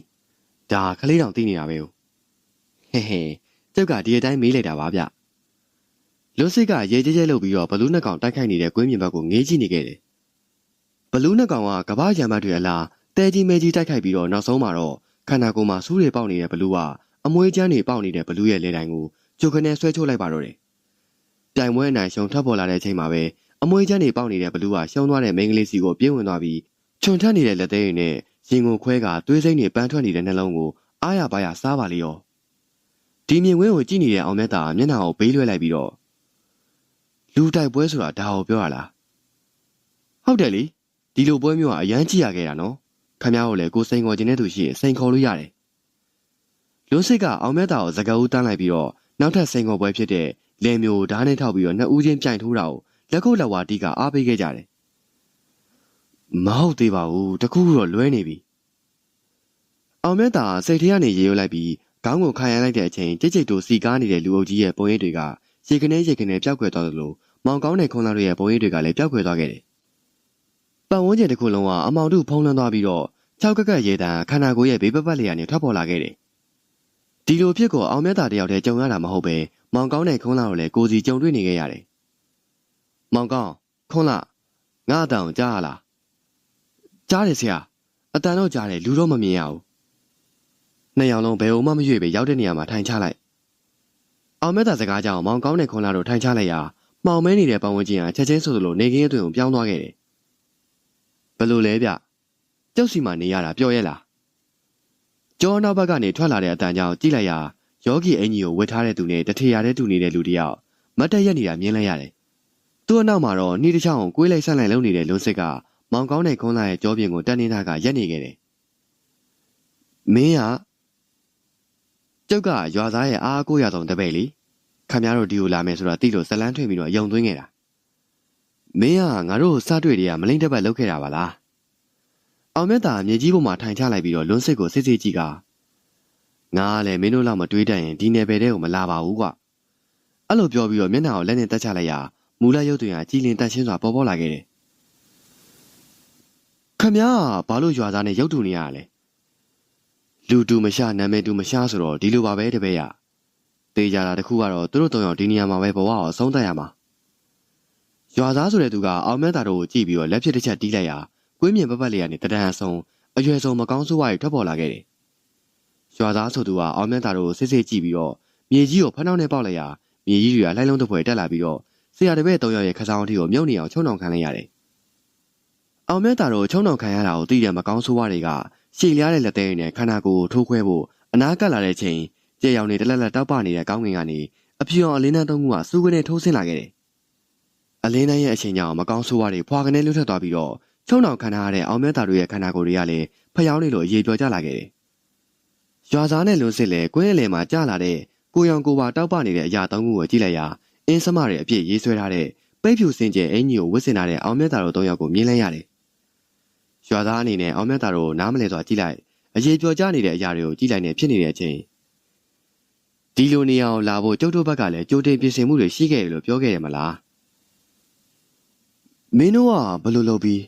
ဒါခလေးတောင်သိနေတာပဲဟဲ့ဟဲ့ကျုပ်ကဒီအတိုင်းမေးလိုက်တာပါဗျလွတ်စစ်ကရေကြဲကြဲလုပ်ပြီးတော့ဘလူးနှစ်ကောင်တိုက်ခိုက်နေတဲ့ကွင်းမြင်ဘက်ကိုငေးကြည့်နေခဲ့တယ်ဘလူးနှစ်ကောင်ကကဘာရံမတ်တွေအလားတဲကြီးမဲကြီးတိုက်ခိုက်ပြီးတော့နောက်ဆုံးမှာတော့ခန္ဓာကိုယ်မှာစူးတွေပေါက်နေတဲ့ဘလူးကအမွေးချမ်းတွေပေါက်နေတဲ့ဘလူးရဲ့လေတိုင်ကိုကျုပ်ကနေဆွဲချိုးလိုက်ပါတော့တယ်ပြိုင်ပွဲနိုင်ရှုံထွက်ပေါ်လာတဲ့အချိန်မှာပဲ အမွေးချမ်းတွေပေါက်နေတဲ့ဘလူးကရှုံးသွားတဲ့မိန်းကလေးစီကိုပြေးဝင်သွားပြီးခြုံထက်နေတဲ့လက်သေးတွေနဲ့ရင်ကိုခွဲကသွေးစိမ့်တွေပန်းထွက်နေတဲ့နှလုံးကိုအားရပါရစားပါလေရောဒီမြင်ကွင်းကိုကြည့်နေတဲ့အောင်မြတ်တာမျက်နှာကိုဘေးလွှဲလိုက်ပြီးတော့လူတိုက်ပွဲဆိုတာဒါကိုပြောရလားဟုတ်တယ်လေဒီလိုပွဲမျိုးကအရန်ကြည့်ရခဲ့တာနော်ခမ ्या ကိုလည်းကိုစိန်ခေါ်ခြင်းတဲ့သူရှိရင်စိန်ခေါ်လို့ရတယ်လွန်းစစ်ကအောင်မြတ်တာကိုစကားဦးတန်းလိုက်ပြီးတော့နောက်ထပ်စိန်ခေါ်ပွဲဖြစ်တဲ့လေမျိုးဓာတ်နဲ့ထောက်ပြီးတော့နှစ်ဦးချင်းပြိုင်ထိုးတာကို လက်ခုပ်လက်ဝါတီးကအားပေးခဲ့ကြတယ်မဟုတ်သေးပါဘူးတခုခုတော့လွဲနေပြီအောင်မြတ်တာစိတ်ထဲကနေရေရွလိုက်ပြီးခေါင်းကိုခါရမ်းလိုက်တဲ့အချိန်ကြိတ်ကြိတ်တို့စီကားနေတဲ့လူအုပ်ကြီးရဲ့ပုံရိပ်တွေကရေကနေရေကနေပျောက်ကွယ်သွားသလိုမောင်ကောင်းတဲ့ခွန်သားတို့ရဲ့ပုံရိပ်တွေကလည်းပျောက်ကွယ်သွားခဲ့တယ်ပတ်ဝန်းကျင်တစ်ခုလုံးကအမောင်တို့ဖုံးလွှမ်းသွားပြီးတော့၆ကက်ကက်ရေတံခန္ဓာကိုယ်ရဲ့ဘေးပပတ်လျာနေထွက်ပေါ်လာခဲ့တယ်ဒီလိုဖြစ်ကိုအောင်မြတ်တာတယောက်တည်းကြုံရတာမဟုတ်ပဲမောင်ကောင်းတဲ့ခွန်သားတို့လည်းကိုစီကြုံတွေ့နေခဲ့ရတယ် မောင်ကောင်းခွန်လာငါအတန်ကြားရလားကြားတယ်ဆရာအတန်တော့ကြားတယ်လူတော့မမြင်ရဘူးနှစ်ယောက်လုံးဘယ်ုံမှမရွေ့ပဲရောက်တဲ့နေရာမှာထိုင်ချလိုက်အောင်မဲတာစကားကြောင့်မောင်ကောင်းတဲ့ခွန်လာတို့ထိုင်ချလိုက်ရာမှောင်မဲနေတဲ့ပတ်ဝန်းကျင်ကချက်ချင်းဆိုသလိုနေကင်းအတွင်ကိုပြောင်းသွားခဲ့တယ်ဘယ်လိုလဲဗျကြောက်စီမှာနေရတာပြောရဲလားကျောနောက်ဘက်ကနေထွက်လာတဲ့အတန်ကြောင့်ကြည့်လိုက်ရာယောဂီအင်ကြီးကိုဝတ်ထားတဲ့သူနဲ့တထေရတဲ့သူနေတဲ့လူတယောက်မတ်တက်ရက်နေတာမြင်လိုက်ရတယ် သူ့အနောက်မှာတော့နှီးတစ်ချောင်းကိုကိုွေးလိုက်ဆန့်လိုက်လုံနေတဲ့လွန်းစစ်ကမောင်ကောင်းတဲ့ခွန်းလာရဲ့ကြောပြင်ကိုတက်နေတာကရက်နေခဲ့တယ်။မင်းကကျုပ်ကရွာသားရဲ့အားကိုးရဆုံးတပည့်လေခမရတို့ဒီကိုလာမယ်ဆိုတာသိလို့ဇလန်းထွင်ပြီးတော့ယုံသွင်းခဲ့တာ။မင်းကငါတို့စတွေ့တွေကမလိမ့်တက်ပတ်လုပ်ခဲ့တာပါလားအောင်မြတ်တာမြေကြီးပေါ်မှာထိုင်ချလိုက်ပြီးတော့လွန်းစစ်ကိုစစ်စစ်ကြည့်ကငါကလည်းမင်းတို့လောက်မတွေးတတ်ရင်ဒီနယ်ပယ်တဲ့ကိုမလာပါဘူးကွအဲ့လိုပြောပြီးတော့မျက်နှာကိုလက်နဲ့တက်ချလိုက်ရာ မူလရုပ်တွင်ကကြည်လင်တက်ရှင်းစွာပေါ်ပေါ်လာခဲ့တယ်ခမရဘာလို့ရွာသားနဲ့ရုပ်တူနေရလဲလူတူမရှာနာမည်တူမရှာဆိုတော့ဒီလိုပါပဲတပည့်ရတေးကြတာတခုကတော့သူတို့တုံအောင်ဒီနေရာမှာပဲဘဝကိုအဆုံးသတ်ရမှာရွာသားဆိုတဲ့သူကအောင်မြတ်တာတို့ကိုကြည့်ပြီးတော့လက်ဖြစ်တစ်ချက်တီးလိုက်ရာကွင်းမြင်ပတ်ပတ်လေးကနေတဒံအဆုံးအရွယ်ဆုံးမကောင်းဆိုးဝါးတွေထွက်ပေါ်လာခဲ့တယ်ရွာသားဆိုသူကအောင်မြတ်တာတို့ကိုစစ်စစ်ကြည့်ပြီးတော့မြေကြီးကိုဖနှောင်းနဲ့ပေါက်လိုက်ရာမြေကြီးတွေကလှိုင်းလုံးတစ်ဖွဲတက်လာပြီးတော့ ဆရာတပည့်၃ယောက်ရဲ့ခစားအောင်ထီကိုမြုပ်နေအောင်ချုံနှောင်ခံလိုက်ရတယ်။အောင်မြတ်တာတို့ချုံနှောင်ခံရတာကိုသိတဲ့မကောင်းဆိုးဝါးတွေကရှည်လျားတဲ့လက်သေးနဲ့ခန္ဓာကိုယ်ကိုထိုးခွဲဖို့အနားကပ်လာတဲ့ချိန်ကြဲရောင်နေတလက်လက်တောက်ပနေတဲ့ကောင်းကင်ကနေအဖြူအောင်အလင်းတန်းသုံးခုကစူးကနေထိုးဆင်းလာခဲ့တယ်။အလင်းတန်းရဲ့အချိန်ကြောင့်မကောင်းဆိုးဝါးတွေဖွာကနေလွတ်ထွက်သွားပြီးတော့ချုံနှောင်ခံထားရတဲ့အောင်မြတ်တာတို့ရဲ့ခန္ဓာကိုယ်တွေကလည်းဖျောင်းနေလို့အရေးပြောကြလာခဲ့တယ်။ရွာသားနဲ့လွန်စစ်လေကွင်းအလယ်မှာကြာလာတဲ့ကိုရောင်ကိုပါတောက်ပနေတဲ့အရာသုံးခုကိုကြည့်လိုက်ရာ အင်းစမတွေအပြည့်ရေးဆွဲထားတဲ့ပိတ်ဖြူစင်ကျဲအင်ကြီးကိုဝတ်ဆင်ထားတဲ့အောင်မြတ်တာတို့၃ယောက်ကိုမြင်လိုက်ရတယ်။ရွာသားအနေနဲ့အောင်မြတ်တာတို့နားမလဲစွာကြည့်လိုက်အရေးပြောကြနေတဲ့အရာတွေကိုကြည့်လိုက်နေဖြစ်နေတဲ့အချိန်ဒီလိုနေအောင်လာဖို့ကျုပ်တို့ဘက်ကလည်းကြိုတင်ပြင်ဆင်မှုတွေရှိခဲ့တယ်လို့ပြောခဲ့ရမလား။မင်းတို့ကဘယ်လိုလုပ်ပြီး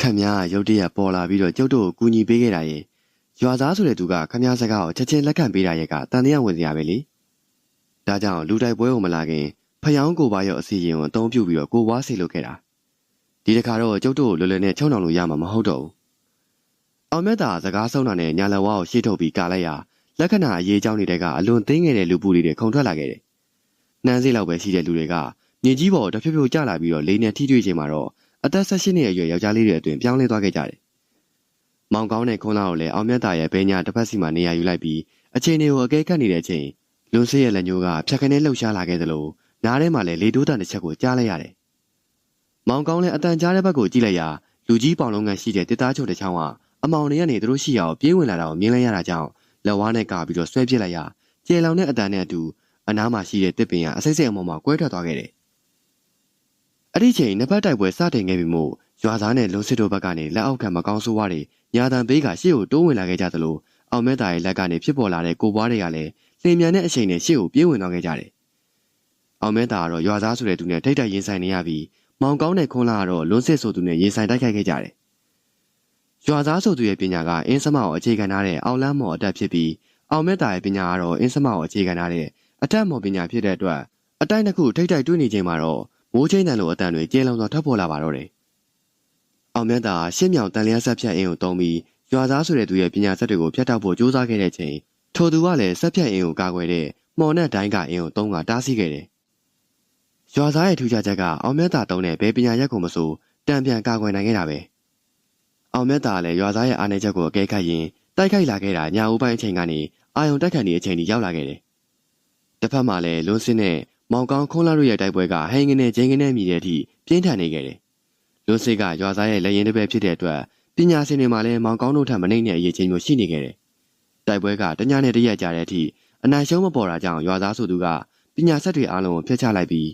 ခမည်းရုတ်တရက်ပေါ်လာပြီးတော့ကျုပ်တို့ကိုကူညီပေးခဲ့တာရဲ့ရွာသားဆိုတဲ့သူကခမည်းစကားကိုချက်ချင်းလက်ခံပေးတာရဲ့ကတန်တရားဝင်စရာပဲလေ။ ဒါကြောင့်လူတိုက်ပွဲကိုမလာခင်ဖျောင်းကိုပါရောအစီရင်ကိုအသုံးပြုပြီးတော့ကိုဝါစီလုပ်ခဲ့တာ။ဒီတခါတော့ကျုပ်တို့လွယ်လွယ်နဲ့ချုံနှောင်လို့ရမှာမဟုတ်တော့ဘူး။အောင်မြတ်တာစကားဆုံးတာနဲ့ညာလဝါကိုရှေ့ထုတ်ပြီးကာလိုက်ရာလက္ခဏာအရေးကြောင်းတွေကအလွန်သိငယ်တဲ့လူပူတွေခုန်ထွက်လာခဲ့တယ်။နှမ်းစိလောက်ပဲရှိတဲ့လူတွေကမြေကြီးပေါ်တဖြည်းဖြည်းကျလာပြီးတော့လေးနဲ့ထိတွေ့ချိန်မှာတော့အသက်16နှစ်အရွယ်ယောက်ျားလေးတွေအတွင်ပြောင်းလဲသွားခဲ့ကြတယ်။မောင်ကောင်းတဲ့ခွန်းသားကိုလည်းအောင်မြတ်တာရဲ့ဘဲညာတစ်ဖက်စီမှာနေရာယူလိုက်ပြီးအချိန်တွေကိုအကဲခတ်နေတဲ့အချိန် လွန်စစ်ရဲ့လက်ညှိုးကဖြတ်ခနဲလှုပ်ရှားလာခဲ့သလိုနားထဲမှာလည်းလေတိုးတန်တစ်ချက်ကိုကြားလိုက်ရတယ်။မောင်ကောင်းလည်းအတန်ကြားတဲ့ဘက်ကိုကြည့်လိုက်ရာလူကြီးပေါင်လုံးကရှိတဲ့တစ်သားချုံတစ်ချောင်းကအမောင်တွေကနေသူတို့ရှိရာကိုပြေးဝင်လာတာကိုမြင်လိုက်ရတာကြောင့်လက်ဝါးနဲ့ကပြီးတော့ဆွဲပစ်လိုက်ရာကျေလောင်တဲ့အတန်နဲ့အတူအနားမှာရှိတဲ့တစ်ပင်ကအစိမ့်စိမ့်အမောင်မှာကွဲထွက်သွားခဲ့တယ်။အဲ့ဒီချိန်နှစ်ဖက်တိုက်ပွဲစတင်ခဲ့ပြီမို့ရွာသားနဲ့လုံစစ်တို့ဘက်ကနေလက်အောက်ခံမကောင်းဆိုးဝါးတွေညာတန်ဘေးကရှေ့ကိုတိုးဝင်လာခဲ့ကြသလိုအောင်မဲတာရဲ့လက်ကနေဖြစ်ပေါ်လာတဲ့ကိုပွားတွေကလည်း လင်မြန်တဲ့အချိန်နဲ့ရှေ့ကိုပြေးဝင်သွားခဲ့ကြတယ်။အောင်မဲတာကတော့ရွာသားဆိုတဲ့သူနဲ့ထိတ်တိုက်ရင်ဆိုင်နေရပြီးမောင်ကောင်းတဲ့ခွန်းလာကတော့လွန်းစစ်ဆိုသူနဲ့ရင်ဆိုင်တိုက်ခိုက်ခဲ့ကြတယ်။ရွာသားဆိုသူရဲ့ပညာကအင်းစမကိုအခြေခံထားတဲ့အောင်လန်းမော်အတက်ဖြစ်ပြီးအောင်မဲတာရဲ့ပညာကတော့အင်းစမကိုအခြေခံထားတဲ့အတက်မော်ပညာဖြစ်တဲ့အတွက်အတိုက်တစ်ခုထိတ်တိုက်တွေ့နေချိန်မှာတော့မိုးချင်းတန်လိုအတန်တွေကျဲလောင်စွာထပ်ပေါ်လာပါတော့တယ်။အောင်မြတ်တာရှင်းမြောင်တန်လျာဆက်ဖြတ်အင်းကိုတုံးပြီးရွာသားဆိုတဲ့သူရဲ့ပညာဆက်တွေကိုဖျက်တောက်ဖို့ကြိုးစားခဲ့တဲ့ချိန် ထိုသူကလည်းဆက်ဖြတ်အင်းကိုကာကွယ်တဲ့မော်နဲ့ဒိုင်းကအင်းကိုတုံးကတားဆီးခဲ့တယ်။ရွာသားရဲ့ထူးခြားချက်ကအောင်မြတ်တာတုံးတဲ့ဘယ်ပညာရက်ကိုမဆိုတံပြန်ကာကွယ်နိုင်ခဲ့တာပဲ။အောင်မြတ်တာလည်းရွာသားရဲ့အားနည်းချက်ကိုအကဲခတ်ရင်တိုက်ခိုက်လာခဲ့တာညာဦးပိုင်းအချိန်ကနေအာယုံတက်ခတ်နေအချိန်ကြီးရောက်လာခဲ့တယ်။တစ်ဖက်မှာလည်းလွန်းစင်းနဲ့မောင်ကောင်းခွန်းလာတို့ရဲ့တိုက်ပွဲကဟိန်ငနဲ့ဂျင်းငနဲ့မြည်တဲ့အထိပြင်းထန်နေခဲ့တယ်။လွန်းစစ်ကရွာသားရဲ့လက်ရင်တစ်ပဲဖြစ်တဲ့အတွက်ပညာရှင်တွေမှာလည်းမောင်ကောင်းတို့ထက်မနှိမ့်တဲ့အရေးချင်းမျိုးရှိနေခဲ့တယ်။ တိုက်ပွဲကတညနဲ့တရက်ကြာတဲ့အထိအနိုင်ရှုံးမပေါ်တာကြောင့်ရွာသားဆိုသူကပညာဆက်တွေအားလုံးကိုဖျက်ချလိုက်ပြီး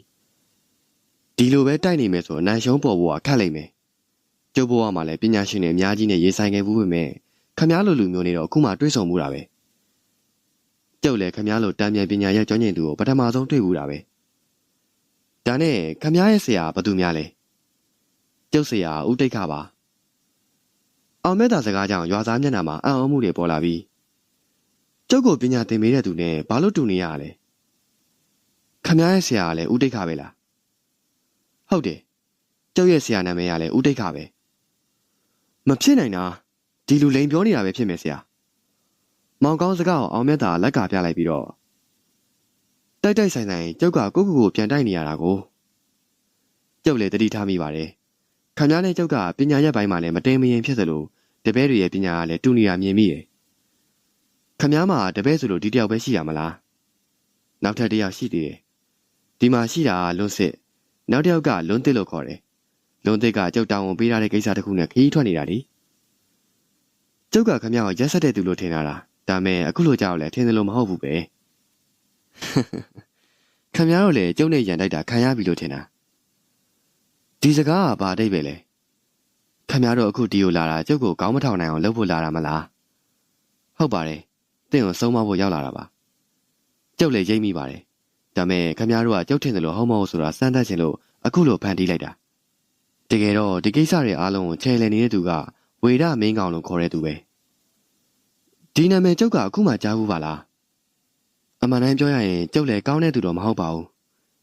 ဒီလိုပဲတိုက်နေမယ်ဆိုအနိုင်ရှုံးပေါ်ဖို့ကခက်လိမ့်မယ်။ကျုပ်ဘဝမှာလည်းပညာရှင်တွေအများကြီးနဲ့ရေးဆိုင်ခဲ့ဘူးပေမဲ့ခမားလိုလူမျိုးတွေတော့အခုမှတွေးဆုံမှုတာပဲ။ကျုပ်လည်းခမားလိုတံမြန်ပညာရဲ့ကျွမ်းကျင်သူကိုပထမဆုံးတွေ့ဘူးတာပဲဒါနဲ့ခမားရဲ့ဆရာဘသူများလဲကျုပ်ဆရာဦးတိတ်ခပါအောင်မဲတာစကားကြောင့်ရွာသားမျက်နှာမှာအံ့ဩမှုတွေပေါ်လာပြီး ကျုပ်ကိုပညာသင်ပေးတဲ့သူနဲ့ဘာလို့တူနေရလဲခမားရဲ့ဆရာကလည်းဦးတိတ်ခပဲလားဟုတ်တယ်ကျုပ်ရဲ့ဆရာနာမည်ကလည်းဦးတိတ်ခပဲမဖြစ်နိုင်တာဒီလူလိန်ပြောနေတာပဲဖြစ်မယ်ဆရာမောင်ကောင်းစကားကိုအောင်မြတ်တာလက်ကပြလိုက်ပြီးတော့တိုက်တိုက်ဆိုင်ဆိုင်ကျုပ်ကကိုကူကိုပြန်တိုက်နေရတာကိုကျုပ်လည်းတတိထားမိပါတယ်ခမည်းနဲ့ကျုပ်ကပညာရက်ပိုင်းမှာလည်းမတင်မရင်ဖြစ်သလိုတပည့်တွေရဲ့ပညာကလည်းတူနေရမြင်မိတယ်ခ မည်းမှာတပည့်ဆိုလို့ဒီတယောက်ပဲရှိရမလားနောက်ထပ်တယောက်ရှိသေးတယ်ဒီမှာရှိတာလွန်းစစ်နောက်တစ်ယောက်ကလွန်းတစ်လို့ခေါ်တယ်လွန်းတစ်ကကျုပ်တောင်းဝန်ပေးထားတဲ့ကိစ္စတစ်ခုနဲ့ခရီးထွက်နေတာလေကျုပ်ကခမည်းကိုရက်ဆက်တဲ့သူလို့ထင်တာလားဒါမဲ့အခုလိုကြောက်လဲထင်တယ်လို့မဟုတ်ဘူးပဲခမရတို့လည်းကျုံနဲ့ရန်တိုက်တာခံရပြီလို့ထင်တာဒီစကားကဘာအတိတ်ပဲလဲခခင်ဗျားတို့အခုဒီကိုလာတာကျုပ်ကိုကောင်းမထောင်နိုင်အောင်လုပ်ဖို့လာတာမလားဟုတ်ပါတယ် တင့်ကိုဆုံးမဖို့ရောက်လာတာပါကျုပ်လည်းရိပ်မိပါတယ်ဒါပေမဲ့ခင်ဗျားတို့ကကျုပ်ထင်တယ်လို့ဟုတ်မဟုတ်ဆိုတာစမ်းသပ်ခြင်းလို့အခုလိုဖန်တီးလိုက်တာတကယ်တော့ဒီကိစ္စတွေအားလုံးကိုချဲလည်နေတဲ့သူကဝေဒမင်းကောင်လို့ခေါ်တဲ့သူပဲဒီနာမည်ကျုပ်ကအခုမှကြားဘူးပါလားအမှန်တမ်းပြောရရင်ကျုပ်လည်းကောင်းတဲ့သူတော့မဟုတ်ပါဘူး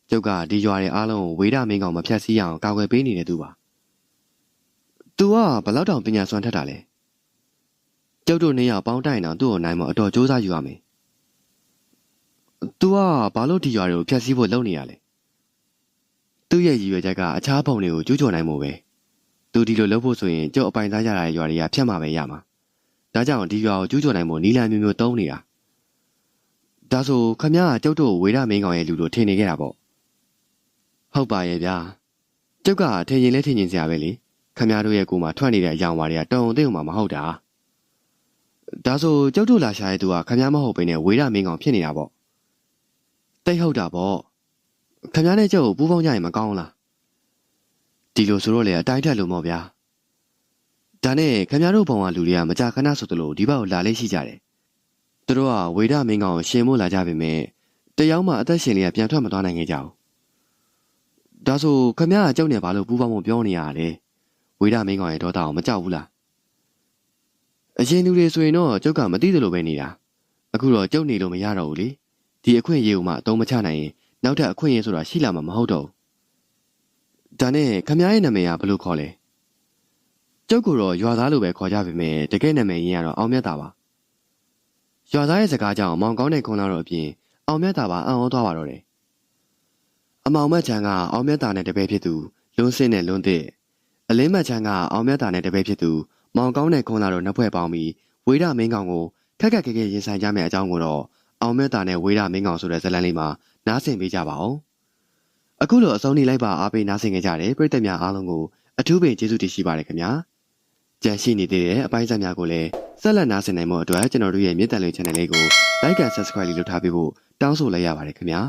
ကျုပ်ကဒီရွာတွေအားလုံးကိုဝေဒမင်းကောင်မဖြတ်စည်းအောင်ကာကွယ်ပေးနေတဲ့သူပါ तू ကဘယ်လောက်တောင်ပညာစွမ်းထက်တာလဲ ကျုပ်တို့နေရပေါင်းတိုင်အောင်သူ့ကိုနိုင်မအတော်စူးစမ်းယူရမယ် तू ကဘာလို့ဒီရွာတွေကိုဖျက်ဆီးဖို့လုပ်နေရလဲသူ့ရဲ့ရည်ရွယ်ချက်ကအခြားပုံတွေကိုကျူးကျော်နိုင်မှုပဲသူဒီလိုလုပ်ဖို့ဆိုရင်ကျုပ်အပိုင်သားရတဲ့ရွာတွေကဖျက်မှာပဲရမှာဒါကြောင့်ဒီရွာကိုကျူးကျော်နိုင်မှုနီလန်မျိုးမျိုးတုံးနေတာဒါဆိုခမရကကျုပ်တို့ဝေဒမင်းကောင်ရဲ့လူတို့ထင်နေခဲ့တာပေါ့ဟုတ်ပါရဲ့ဗျာကျုပ်ကထင်ရင်လဲထင်ရင်စရာပဲလေခမရတို့ရဲ့ကိုယ်မှာထွက်နေတဲ့အယောင်ဝါတွေကတုံုံသိုံမှာမဟုတ်တာ ဒါဆိုကျုပ်တို့လာရှာတဲ့သူကခမရမဟုတ်ဘဲနဲ့ဝေဒမင်းကောင်ဖြစ်နေတာပေါ့တိတ်ဟုတ်တာပေါ့ခမရနဲ့ကျုပ်ကိုပူးပေါင်းကြရင်မကောင်းလားဒီလိုဆိုတော့လေအတိုင်းထက်လို့မော်ဗျာဒါနဲ့ခမရတို့ဘုံကလူတွေကမကြခဏဆိုသလိုဒီဘက်ကိုလာလေးရှိကြတယ်သူတို့ကဝေဒမင်းကောင်ကိုရှင်မို့လာကြပေမဲ့တယောက်မှအသက်ရှင်လေးကပြန်ထွက်မသွားနိုင်ခဲ့ကြဘူးဒါဆိုခမရကကျုပ်နဲ့ဘာလို့ပူးပေါင်းဖို့ပြောနေရတာလဲဝိဒမင်းကောင်ရဲ့ဒေါသကိုမကြောက်ဘူးလား အရင်လူတွေဆိုရင်တော့ကျုပ်ကမသိသလိုပဲနေတာအခုတော့ကျုပ်နေလို့မရတော့ဘူးလေဒီအခွင့်အရေးကိုမှအသုံးမချနိုင်ရင်နောက်ထပ်အခွင့်အရေးဆိုတာရှိလာမှာမဟုတ်တော့ဘူးဒါနဲ့ခမရရဲ့နာမည်ကဘယ်လိုခေါ်လဲကျုပ်ကတော့ရွာသားလို့ပဲခေါ်ကြပေမဲ့တကယ်နာမည်ရင်းကတော့အောင်မြတ်တာပါရွာသားရဲ့စကားကြောင့်မောင်ကောင်းတဲ့ခွန်လာတော့အပြင်အောင်မြတ်တာပါအံ့ဩသွားပါတော့တယ်အမောင်မတ်ချန်ကအောင်မြတ်တာနဲ့တပည့်ဖြစ်သူလွန်းစင်းနဲ့လွန်းသစ်အလင်းမတ်ချမ်းကအောင်မြတ်တာနဲ့တပည့်ဖြစ်သူ မောင်ကောင်းတဲ့ခွန်လာတို့နှစ်ဖွဲ့ပေါင်းပြီးဝေဒမင်းကောင်ကိုခက်ခက်ခဲခဲရင်ဆိုင်ကြမယ့်အကြောင်းကိုတော့အောင်မြတ်တာနဲ့ဝေဒမင်းကောင်ဆိုတဲ့ဇာတ်လမ်းလေးမှာနားဆင်ပေးကြပါဦးအခုလိုအဆုံးနေလိုက်ပါအားပေးနားဆင်ကြကြတဲ့ပရိသတ်များအားလုံးကိုအထူးပင်ကျေးဇူးတင်ရှိပါတယ်ခင်ဗျာကြန့်ရှိနေသေးတဲ့အပိုင်းစားများကိုလည်းဆက်လက်နားဆင်နိုင်မှုအတွက်ကျွန်တော်တို့ရဲ့မြေတံလွင် channel လေးကို like and subscribe လေးလုပ်ထားပေးဖို့တောင်းဆိုလိုက်ရပါတယ်ခင်ဗျာ